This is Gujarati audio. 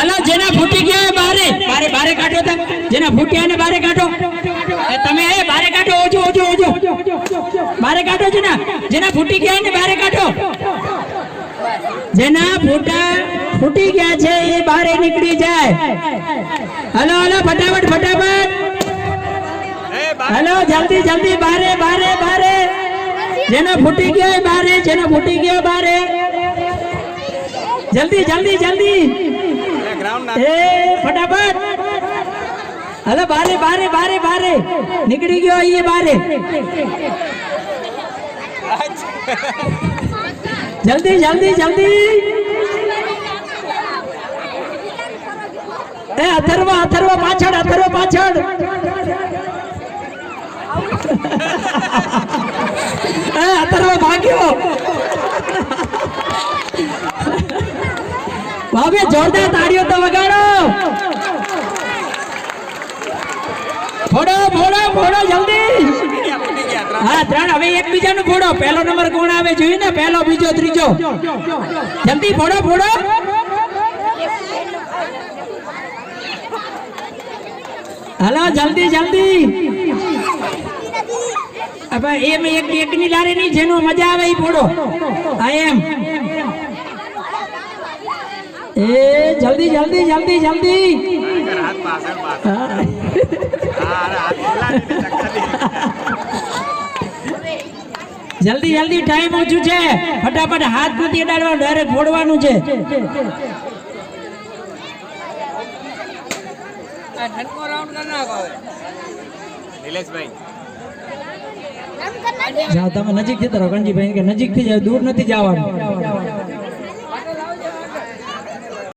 હાલો જેના ફૂટી ગયા એ બારે. બારે બારે કાઢો તા જેના ફૂટ્યા ને બારે કાઢો. તમે એ બારે કાઢો ઓજો ઓજો ઓજો બારે કાઢો જેના જેના ફૂટી ગયા ને બારે કાઢો. જેના ફૂટા ફૂટી ગયા છે એ બારે નીકળી જાય. હલો હલો ફટાફટ ફટાફટ. હલો જલ્દી જલ્દી બારે બારે બારે. જેનો ફૂટી ગયો બારે જેનો ફૂટી ગયો બારે. જલ્દી જલ્દી જલ્દી. ફટાફટ હાલો બારે બારે બારે બારે નીકળી ગયો અહીંયા બારે જલ્દી જલ્દી જલ્દી એ અથર્વ અથર્વ પાછળ અથર્વ પાછળ એ અથર્વ ભાગ્યો ભાભી જોરદાર તાળીઓ તો વગાડો. ફોડો ફોડો ફોડો, જલ્દી. હા, ત્રણ, હવે એકબીજાનું ફોડો. પહેલો નંબર કોણ આવે જોઈએ ને પહેલો, બીજો, ત્રીજો. જલ્દી ફોડો ફોડો. હલો, જલ્દી જલ્દી. હવે એમ એક એકની લારી નહીં જેનો મજા આવે એ ફોડો. હા, એમ. એ, જલ્દી જલ્દી જલ્દી જલ્દી. જલ્દી જલ્દી ટાઈમ ઓછું છે. ફટાફટ હાથ નથી અડાડવાનું ડાયરેક્ટ ફોડવાનું છે. જાઓ, તમે નજીક જતા રહો ગણજીભાઈ કે નજીકથી જાવ દૂર નથી જવાનું.